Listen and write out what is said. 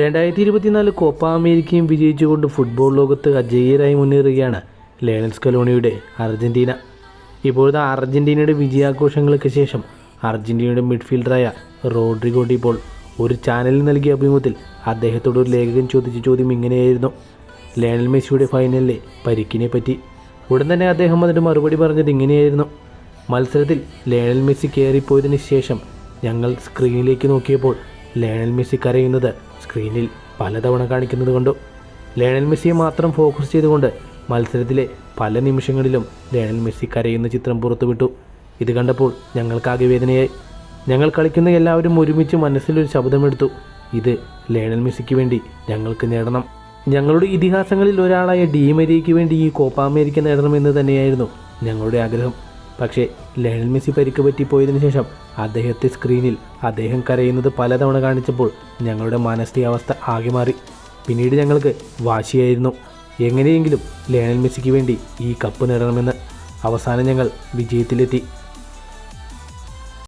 രണ്ടായിരത്തി ഇരുപത്തിനാല് കോപ്പ അമേരിക്കയും വിജയിച്ചുകൊണ്ട് ഫുട്ബോൾ ലോകത്ത് അജയ്യരായി മുന്നേറുകയാണ് ലയണൽ സ്കലോണിയുടെ അർജന്റീന ഇപ്പോഴത്തെ അർജന്റീനയുടെ വിജയാഘോഷങ്ങൾക്ക് ശേഷം അർജന്റീനയുടെ മിഡ്ഫീൽഡറായ റോഡ്രിഗോ ഡിപ്പോൾ ഒരു ചാനലിൽ നൽകിയ അഭിമുഖത്തിൽ അദ്ദേഹത്തോട് ഒരു ലേഖകൻ ചോദിച്ച ചോദ്യം ഇങ്ങനെയായിരുന്നു. ലയണൽ മെസ്സിയുടെ ഫൈനലിലെ പരിക്കിനെ പറ്റി. ഉടൻ തന്നെ അദ്ദേഹം അതിന്റെ മറുപടി പറഞ്ഞത് ഇങ്ങനെയായിരുന്നു. മത്സരത്തിൽ ലയണൽ മെസ്സി കയറിപ്പോയതിന് ശേഷം ഞങ്ങൾ സ്ക്രീനിലേക്ക് നോക്കിയപ്പോൾ ലയണൽ മെസ്സി കരയുന്നത് സ്ക്രീനിൽ പലതവണ കാണിക്കുന്നത് കണ്ടു. ലേണൽ മെസ്സിയെ മാത്രം ഫോക്കസ് ചെയ്തുകൊണ്ട് മത്സരത്തിലെ പല നിമിഷങ്ങളിലും ലേണൽ മെസ്സി കരയുന്ന ചിത്രം പുറത്തുവിട്ടു. ഇത് കണ്ടപ്പോൾ ഞങ്ങൾക്കാകെ വേദനയായി. ഞങ്ങൾ കളിക്കുന്ന എല്ലാവരും ഒരുമിച്ച് മനസ്സിലൊരു ശബ്ദമെടുത്തു. ഇത് ലേണൽ മെസ്സിക്ക് വേണ്ടി ഞങ്ങൾക്ക് നേടണം. ഞങ്ങളുടെ ഇതിഹാസങ്ങളിൽ ഒരാളായ ഡി മരിയയ്ക്ക് വേണ്ടി ഈ കോപ്പ അമേരിക്ക നേടണമെന്ന് തന്നെയായിരുന്നു ഞങ്ങളുടെ ആഗ്രഹം. പക്ഷേ ലയണൽ മെസ്സി പരിക്ക് പറ്റിപ്പോയതിനു ശേഷം അദ്ദേഹത്തെ സ്ക്രീനിൽ അദ്ദേഹം കരയുന്നത് പലതവണ കാണിച്ചപ്പോൾ ഞങ്ങളുടെ മാനസികാവസ്ഥ ആകെ മാറി. പിന്നീട് ഞങ്ങൾക്ക് വാശിയായിരുന്നു. എങ്ങനെയെങ്കിലും ലയണൽ മെസ്സിക്ക് വേണ്ടി ഈ കപ്പ് നേടണമെന്ന് അവസാനം ഞങ്ങൾ വിജയത്തിലെത്തി.